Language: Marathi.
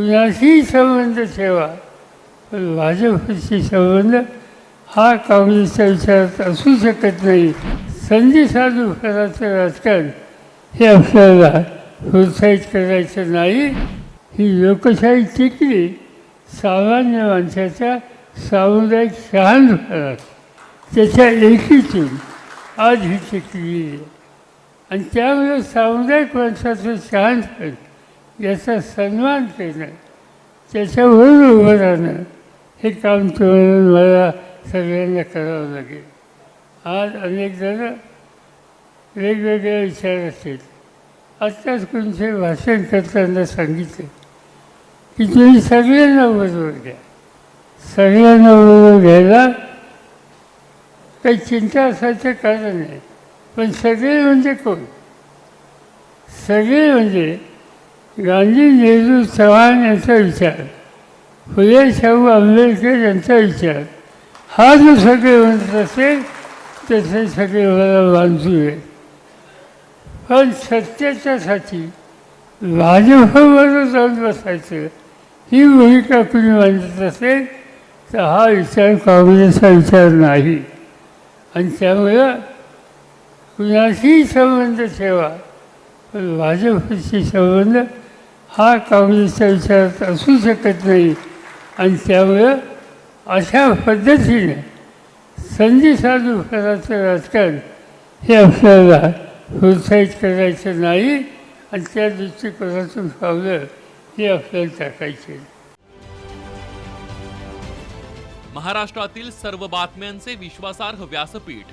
कुणाशी संबंध ठेवा. पण भाजपशी संबंध हा काँग्रेसच्या विचारात असू शकत नाही. संधी साधू करायचं राजकारण हे आपल्याला प्रोत्साहित करायचं नाही. ही लोकशाही टिकली सामान्य माणसाच्या सामुदायिक शहाणपणात त्याच्या एकीतून आज ही टिकली. आहे आणि त्यामुळे सामुदायिक माणसाचं शहाणपण याचा सन्मान करणं त्याच्यावरून उभं राहणं हे काम तुम्हाला मला सगळ्यांना करावं लागेल. आज अनेक जण वेगवेगळे विचार असतील. आत्ताच कोणते भाषण करताना सांगितले. की तुम्ही सगळ्यांना बरोबर घ्या. सगळ्यांना बरोबर घ्यायला काही चिंता असायचं कारण नाही पण सगळे म्हणजे कोण? सगळे म्हणजे गांधी नेहरू चव्हाण यांचा विचार. फुले शाहू आंबेडकर यांचा विचार. हा जो सगळे म्हणत असेल त्याचे सगळे मला बांधू आहे पण सत्याच्यासाठी भाजपवर जाऊन बसायचं ही भूमिका कुणी मांडत असेल तर हा विचार काँग्रेसचा विचार नाही. आणि त्यामुळं कुणाशीही संबंध ठेवा पण भाजपशी संबंध हा काँग्रेसच्या विचारात असू शकत नाही. आणि त्यामुळं अशा पद्धतीने संधी साधू फराचं राजकारण हे आपल्याला प्रोत्साहित करायचं नाही आणि त्या दृष्टिकोनातून पावलं हे आपल्याला टाकायचे. महाराष्ट्रातील सर्व बातम्यांचे विश्वासार्ह व्यासपीठ